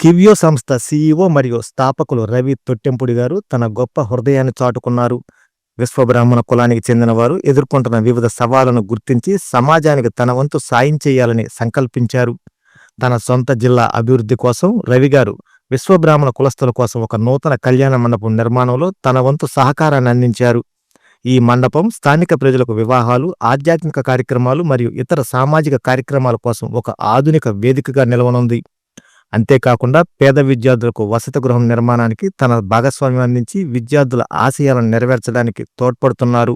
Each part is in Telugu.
కివ్యో సంస్థ సీఈఓ మరియు స్థాపకులు రవి తొట్టెంపుడి గారు తన గొప్ప హృదయాన్ని చాటుకున్నారు. విశ్వబ్రాహ్మణ కులానికి చెందినవారు ఎదుర్కొంటున్న వివిధ సవాళ్ళను గుర్తించి సమాజానికి తన వంతు సాయం చేయాలని సంకల్పించారు. తన సొంత జిల్లా అభివృద్ధి కోసం రవి గారు విశ్వబ్రాహ్మణ కులస్తుల కోసం ఒక నూతన కళ్యాణ మండపం నిర్మాణంలో తన వంతు సహకారాన్ని అందించారు. ఈ మండపం స్థానిక ప్రజలకు వివాహాలు ఆధ్యాత్మిక కార్యక్రమాలు మరియు ఇతర సామాజిక కార్యక్రమాల కోసం ఒక ఆధునిక వేదికగా నిలవనుంది. అంతేకాకుండా పేద విద్యార్థులకు వసతి గృహం నిర్మాణానికి తన భాగస్వామ్యం అందించి విద్యార్థుల ఆశయాలను నెరవేర్చడానికి తోడ్పడుతున్నారు.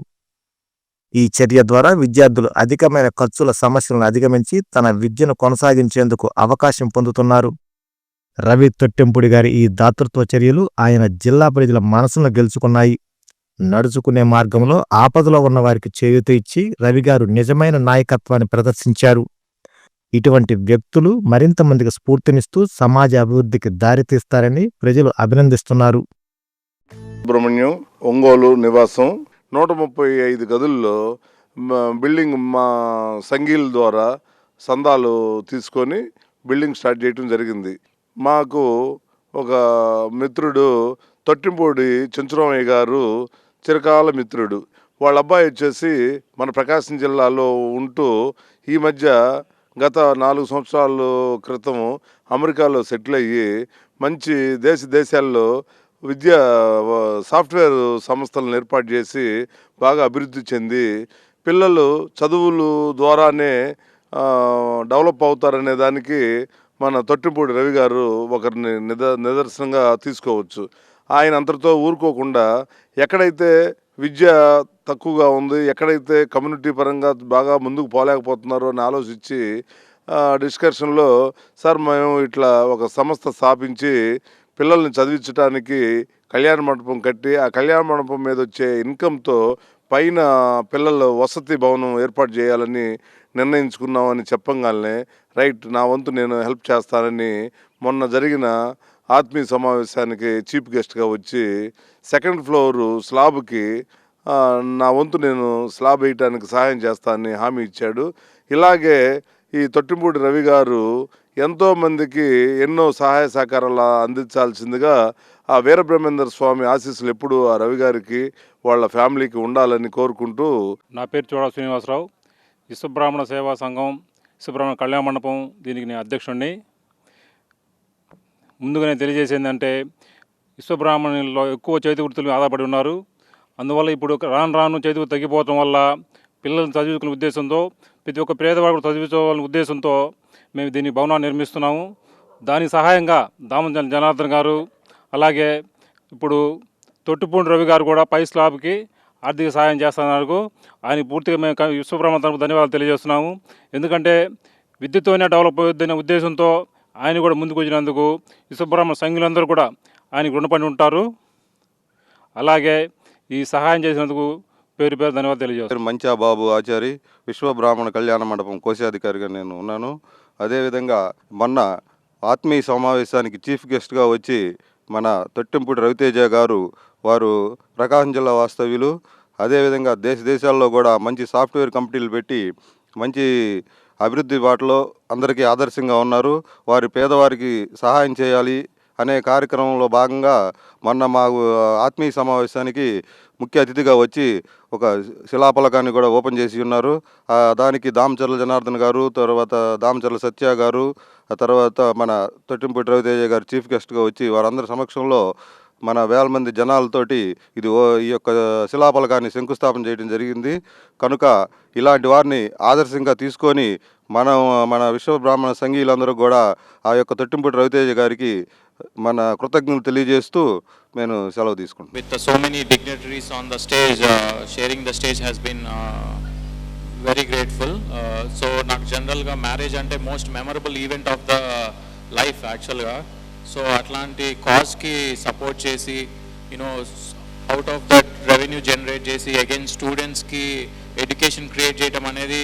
ఈ చర్య ద్వారా విద్యార్థులు అధికమైన ఖర్చుల సమస్యలను అధిగమించి తన విద్యను కొనసాగించేందుకు అవకాశం పొందుతున్నారు. రవి తొట్టెంపుడి గారి ఈ దాతృత్వ చర్యలు ఆయన జిల్లా ప్రజల మనసును గెలుచుకున్నాయి. నడుచుకునే మార్గంలో ఆపదలో ఉన్న వారికి చేయూత ఇచ్చి రవి గారు నిజమైన నాయకత్వాన్ని ప్రదర్శించారు. ఇటువంటి వ్యక్తులు మరింత మందికి స్ఫూర్తినిస్తూ సమాజ అభివృద్ధికి దారితీస్తారని ప్రజలు అభినందిస్తున్నారు. సుబ్రహ్మణ్యం ఒంగోలు నివాసం నూట ముప్పై ఐదు గదుల్లో బిల్డింగ్ మా సంఘీల ద్వారా సందాలు తీసుకొని బిల్డింగ్ స్టార్ట్ చేయడం జరిగింది. మాకు ఒక మిత్రుడు తొట్టింపూడి చెంచురామయ్య గారు చిరకాల మిత్రుడు. వాళ్ళ అబ్బాయి వచ్చేసి మన ప్రకాశం జిల్లాలో ఉంటూ ఈ మధ్య గత నాలుగు సంవత్సరాల క్రితం అమెరికాలో సెటిల్ అయ్యి మంచి దేశ దేశాల్లో విద్యా సాఫ్ట్వేర్ సంస్థలను ఏర్పాటు చేసి బాగా అభివృద్ధి చెంది పిల్లలు చదువులు ద్వారానే డెవలప్ అవుతారనే దానికి మన తొట్టిపూడి రవి గారు ఒకరిని నిద నిదర్శనంగా తీసుకోవచ్చు. ఆయన అంతటితో ఊరుకోకుండా ఎక్కడైతే విద్య తక్కువగా ఉంది. ఎక్కడైతే కమ్యూనిటీ పరంగా బాగా ముందుకు పోలేకపోతున్నారో అని ఆలోచించి డిస్కషన్లో సార్ మేము ఇట్లా ఒక సంస్థ స్థాపించి పిల్లల్ని చదివించడానికి కళ్యాణ మండపం కట్టి ఆ కళ్యాణ మండపం మీద వచ్చే ఇన్కంతో పైన పిల్లల వసతి భవనం ఏర్పాటు చేయాలని నిర్ణయించుకున్నామని చెప్పంగానే రైట్ నా వంతు నేను హెల్ప్ చేస్తానని మొన్న జరిగిన ఆత్మీయ సమావేశానికి చీఫ్ గెస్ట్గా వచ్చి సెకండ్ ఫ్లోరు స్లాబ్కి నా వంతు నేను స్లాబ్ వేయటానికి సహాయం చేస్తానని హామీ ఇచ్చాడు. ఇలాగే ఈ తొట్టింపూడి రవి గారు ఎంతో మందికి ఎన్నో సహాయ సహకారాలు అందించాల్సిందిగా ఆ వీరబ్రహ్మేంద్ర స్వామి ఆశీస్సులు ఎప్పుడూ ఆ రవి గారికి వాళ్ళ ఫ్యామిలీకి ఉండాలని కోరుకుంటూ నా పేరు చూడ శ్రీనివాసరావు. విశ్వబ్రాహ్మణ సేవా సంఘం విశ్వబ్రాహ్మణ కళ్యాణ మండపం దీనికి నేను అధ్యక్షుడిని ముందుగా నేను తెలియజేసేందంటే విశ్వబ్రాహ్మణుల్లో ఎక్కువ చేతి వృత్తులు ఆధారపడి ఉన్నారు. అందువల్ల ఇప్పుడు రాను రాను చదువు తగ్గిపోవటం వల్ల పిల్లల్ని చదివించుకునే ఉద్దేశంతో ప్రతి ఒక్క పేదవాడు చదివించుకోవాలని ఉద్దేశంతో మేము దీన్ని భవనాన్ని నిర్మిస్తున్నాము. దానికి సహాయంగా దామోదర జనార్దన్ గారు అలాగే ఇప్పుడు తొట్టిపూడి రవి గారు కూడా పై స్లాబ్కి ఆర్థిక సహాయం చేస్తున్నారు. ఆయన పూర్తిగా మేము క- విశ్వబ్రహ్మ తరపు ధన్యవాదాలు తెలియజేస్తున్నాము. ఎందుకంటే విద్యుత్తోనే డెవలప్ అవుద్దనే ఉద్దేశంతో ఆయన కూడా ముందుకు వచ్చినందుకు విశ్వబ్రహ్మ సంఘులందరూ కూడా ఆయనకు రుణపడి ఉంటారు. అలాగే ఈ సహాయం చేసినందుకు పేరు పేరు ధన్యవాదాలు తెలియజేస్తాను మంచా బాబు ఆచారి విశ్వ బ్రాహ్మణ కళ్యాణ మండపం కోశాధికారిగా నేను ఉన్నాను. అదేవిధంగా మొన్న ఆత్మీయ సమావేశానికి చీఫ్ గెస్ట్గా వచ్చి మన తొట్టింపుడి రవితేజ గారు వారు ప్రకాశం జిల్లా వాస్తవ్యులు. అదేవిధంగా దేశ దేశాల్లో కూడా మంచి సాఫ్ట్వేర్ కంపెనీలు పెట్టి మంచి అభివృద్ధి బాటలో అందరికీ ఆదర్శంగా ఉన్నారు. వారి పేదవారికి సహాయం చేయాలి అనే కార్యక్రమంలో భాగంగా మొన్న మా ఆత్మీయ సమావేశానికి ముఖ్య అతిథిగా వచ్చి ఒక శిలాఫలకాన్ని కూడా ఓపెన్ చేసి ఉన్నారు. దానికి దామచర్ల జనార్దన్ గారు తర్వాత దామచర్ల సత్య గారు ఆ తర్వాత మన తొట్టింపూటి రవితేజ గారు చీఫ్ గెస్ట్గా వచ్చి వారందరి సమక్షంలో మన వేల మంది జనాలతోటి ఇది ఓ ఈ యొక్క శిలాఫలకాన్ని శంకుస్థాపన చేయడం జరిగింది. కనుక ఇలాంటి వారిని ఆదర్శంగా తీసుకొని మనం మన విశ్వ బ్రాహ్మణ సంఘీయులందరూ కూడా ఆ యొక్క తొట్టింపూటి రవితేజ గారికి మన కృతజ్ఞతలు తెలియజేస్తూ నేను సెలవు తీసుకుంటాను with uh, so many dignitaries on the stage, uh, sharing the stage has been uh, very grateful. Uh, so నాకు జనరల్గా మ్యారేజ్ అంటే most memorable event of the life యాక్చువల్గా సో అట్లాంటి కాజ్కి సపోర్ట్ చేసి you know out of that revenue generate చేసి అగైన్ స్టూడెంట్స్కి ఎడ్యుకేషన్ క్రియేట్ చేయడం అనేది